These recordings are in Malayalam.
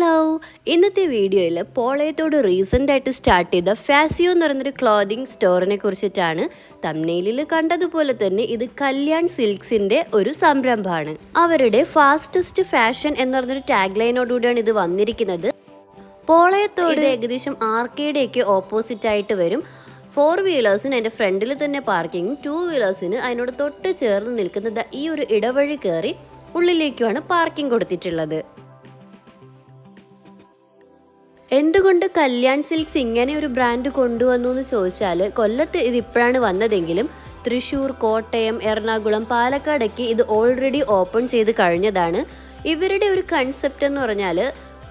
ഹലോ. ഇന്നത്തെ വീഡിയോയിൽ പോളയത്തോട് റീസെന്റ് ആയിട്ട് സ്റ്റാർട്ട് ചെയ്ത ഫാസിയോ എന്ന് പറയുന്നൊരു ക്ലോതിങ് സ്റ്റോറിനെ കുറിച്ചിട്ടാണ് തമ്നയിലിൽ കണ്ടതുപോലെ തന്നെ ഇത് കല്യാൺ സിൽക്സിന്റെ ഒരു സംരംഭമാണ്. അവരുടെ ഫാസ്റ്റസ്റ്റ് ഫാഷൻ എന്ന് പറഞ്ഞൊരു ടാഗ് ലൈനോടുകൂടിയാണ് ഇത് വന്നിരിക്കുന്നത്. പോളയത്തോട് ഏകദേശം ആർക്കേഡേക്ക് ഓപ്പോസിറ്റ് ആയിട്ട് വരും. ഫോർ വീലേഴ്സിന് അതിന്റെ ഫ്രണ്ടിൽ തന്നെ പാർക്കിങ്ങും ടു വീലേഴ്സിന് അതിനോട് തൊട്ട് ചേർന്ന് നിൽക്കുന്നത് ഈ ഒരു ഇടവഴി കയറി ഉള്ളിലേക്കുമാണ് പാർക്കിംഗ് കൊടുത്തിട്ടുള്ളത്. എന്തുകൊണ്ട് കല്യാൺ സിൽക്സ് ഇങ്ങനെ ഒരു ബ്രാൻഡ് കൊണ്ടുവന്നു എന്ന് ചോദിച്ചാൽ കൊല്ലത്ത് ഇത് ഇപ്പോഴാണ് വന്നതെങ്കിലും തൃശ്ശൂർ കോട്ടയം എറണാകുളം പാലക്കാടൊക്കെ ഇത് ഓൾറെഡി ഓപ്പൺ ചെയ്ത് കഴിഞ്ഞതാണ്. ഇവരുടെ ഒരു കൺസെപ്റ്റ് എന്ന് പറഞ്ഞാൽ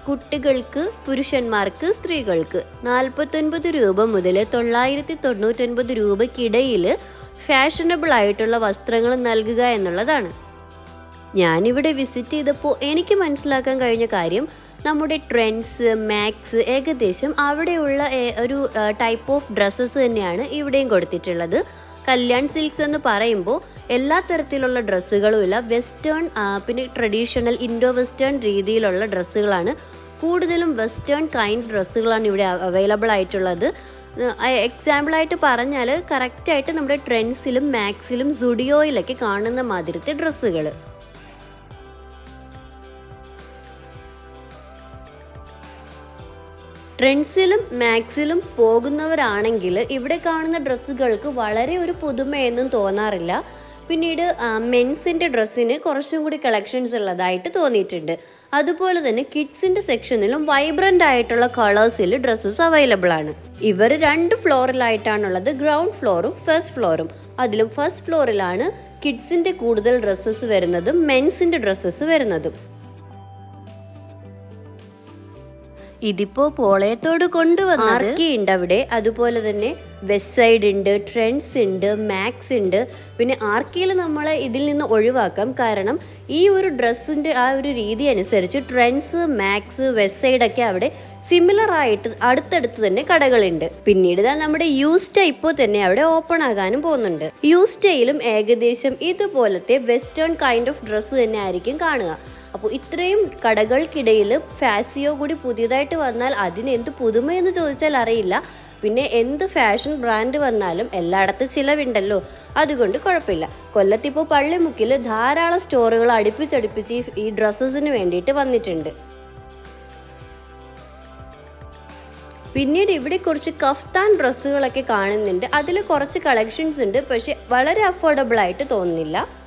കുട്ടികൾക്ക് പുരുഷന്മാർക്ക് സ്ത്രീകൾക്ക് നാൽപ്പത്തൊൻപത് രൂപ മുതൽ തൊള്ളായിരത്തി തൊണ്ണൂറ്റൊൻപത് രൂപയ്ക്കിടയിൽ ഫാഷനബിൾ ആയിട്ടുള്ള വസ്ത്രങ്ങൾ നൽകുക എന്നുള്ളതാണ്. ഞാനിവിടെ വിസിറ്റ് ചെയ്തപ്പോൾ എനിക്ക് മനസ്സിലാക്കാൻ കഴിഞ്ഞ കാര്യം നമ്മുടെ ട്രെൻഡ്സ് മാക്സ് ഏകദേശം അവിടെയുള്ള ഒരു ടൈപ്പ് ഓഫ് ഡ്രസ്സസ് തന്നെയാണ് ഇവിടെയും കൊടുത്തിട്ടുള്ളത്. കല്യാൺ സിൽക്സ് എന്ന് പറയുമ്പോൾ എല്ലാ തരത്തിലുള്ള ഡ്രസ്സുകളും ഇല്ല. വെസ്റ്റേൺ പിന്നെ ട്രഡീഷണൽ ഇൻഡോ വെസ്റ്റേൺ രീതിയിലുള്ള ഡ്രസ്സുകളാണ് കൂടുതലും വെസ്റ്റേൺ കൈൻഡ് ഡ്രസ്സുകളാണ് ഇവിടെ അവൈലബിൾ ആയിട്ടുള്ളത്. എക്സാമ്പിളായിട്ട് പറഞ്ഞാൽ കറക്റ്റായിട്ട് നമ്മുടെ ട്രെൻഡ്സിലും മാക്സിലും സുഡിയോയിലൊക്കെ കാണുന്ന മാതിരത്തെ ഡ്രസ്സുകൾ ട്രെൻഡ്സിലും മാക്സിലും പോകുന്നവരാണെങ്കിൽ ഇവിടെ കാണുന്ന ഡ്രസ്സുകൾക്ക് വളരെ ഒരു പുതുമയൊന്നും തോന്നാറില്ല. പിന്നീട് മെൻസിന്റെ ഡ്രസ്സിന് കുറച്ചും കൂടി കളക്ഷൻസ് ഉള്ളതായിട്ട് തോന്നിയിട്ടുണ്ട്. അതുപോലെ തന്നെ കിഡ്സിന്റെ സെക്ഷനിലും വൈബ്രന്റ് ആയിട്ടുള്ള കളേഴ്സിൽ ഡ്രസ്സസ് അവൈലബിൾ ആണ്. ഇവർ രണ്ട് ഫ്ലോറിലായിട്ടാണുള്ളത് ഗ്രൗണ്ട് ഫ്ലോറും ഫസ്റ്റ് ഫ്ലോറും അതിലും ഫസ്റ്റ് ഫ്ലോറിലാണ് കിഡ്സിന്റെ കൂടുതൽ ഡ്രസ്സസ് വരുന്നതും മെൻസിന്റെ ഡ്രസ്സസ് വരുന്നതും. ഇതിപ്പോ പോളയത്തോട് കൊണ്ടുവന്ന ഉണ്ട് അവിടെ. അതുപോലെ തന്നെ വെസ്റ്റ് സൈഡ് ഉണ്ട് ട്രെൻഡ്സ് ഉണ്ട് മാക്സ് ഉണ്ട്. പിന്നെ ആർക്കിയിൽ നമ്മൾ ഇതിൽ നിന്ന് ഒഴിവാക്കാം. കാരണം ഈ ഒരു ഡ്രസ്സിന്റെ ആ ഒരു രീതി അനുസരിച്ച് ട്രെൻഡ്സ് മാക്സ് വെസ്റ്റ് സൈഡ് ഒക്കെ അവിടെ സിമിലർ ആയിട്ട് അടുത്തടുത്ത് തന്നെ കടകളുണ്ട്. പിന്നീട് ദാ നമ്മുടെ യൂസ്റ്റ ഇപ്പോൾ തന്നെ അവിടെ ഓപ്പൺ ആകാനും പോകുന്നുണ്ട്. യൂസ്റ്റയിലും ഏകദേശം ഇതുപോലത്തെ വെസ്റ്റേൺ കൈൻഡ് ഓഫ് ഡ്രസ്സ് തന്നെ ആയിരിക്കും കാണുക. അപ്പോൾ ഇത്രയും കടകൾക്കിടയിൽ ഫാസിയോ കൂടി പുതിയതായിട്ട് വന്നാൽ അതിന് എന്ത് പുതുമയെന്ന് ചോദിച്ചാൽ അറിയില്ല. പിന്നെ എന്ത് ഫാഷൻ ബ്രാൻഡ് വന്നാലും എല്ലായിടത്തും ചിലവുണ്ടല്ലോ. അതുകൊണ്ട് കുഴപ്പമില്ല. കൊല്ലത്തിപ്പോൾ പള്ളിമുക്കിൽ ധാരാളം സ്റ്റോറുകൾ അടുപ്പിച്ചടുപ്പിച്ച് ഈ- ഡ്രസ്സസിന് വേണ്ടിയിട്ട് വന്നിട്ടുണ്ട്. പിന്നീട് ഇവിടെ കുറച്ച് കഫ്താൻ ഡ്രസ്സുകളൊക്കെ കാണുന്നുണ്ട്. അതിൽ കുറച്ച് കളക്ഷൻസ് ഉണ്ട്. പക്ഷെ വളരെ അഫോർഡബിൾ ആയിട്ട് തോന്നുന്നില്ല.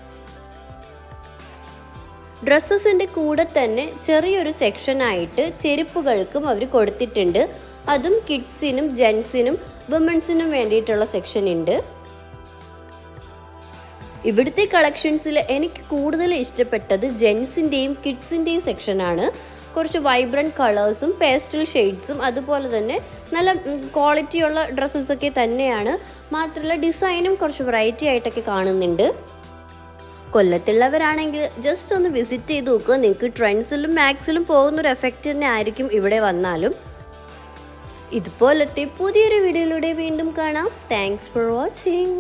ഡ്രസ്സസിന്റെ കൂടെ തന്നെ ചെറിയൊരു സെക്ഷനായിട്ട് ചെരുപ്പുകൾക്കും അവർ കൊടുത്തിട്ടുണ്ട്. അതും കിഡ്സിനും ജെൻസിനും വുമൺസിനും വേണ്ടിയിട്ടുള്ള സെക്ഷൻ ഉണ്ട്. ഇവിടുത്തെ കളക്ഷൻസിൽ എനിക്ക് കൂടുതൽ ഇഷ്ടപ്പെട്ടത് ജെൻസിന്റെയും കിഡ്സിന്റെയും സെക്ഷനാണ് കുറച്ച് വൈബ്രന്റ് കളേഴ്സും പേസ്റ്റൽ ഷെയ്ഡ്സും അതുപോലെ തന്നെ നല്ല ക്വാളിറ്റിയുള്ള ഡ്രസ്സസൊക്കെ തന്നെയാണ്. മാത്രമല്ല ഡിസൈനും കുറച്ച് വെറൈറ്റി ആയിട്ടൊക്കെ കാണുന്നുണ്ട്. കൊല്ലത്തുള്ളവരാണെങ്കിൽ ജസ്റ്റ് ഒന്ന് വിസിറ്റ് ചെയ്ത് നോക്കുക നിങ്ങൾക്ക് ട്രെൻഡ്സിലും മാക്സിലും പോകുന്ന ഒരു എഫക്റ്റ് തന്നെ ആയിരിക്കും ഇവിടെ വന്നാലും. ഇതുപോലത്തെ പുതിയൊരു വീഡിയോയിലൂടെ വീണ്ടും കാണാം. Thanks for watching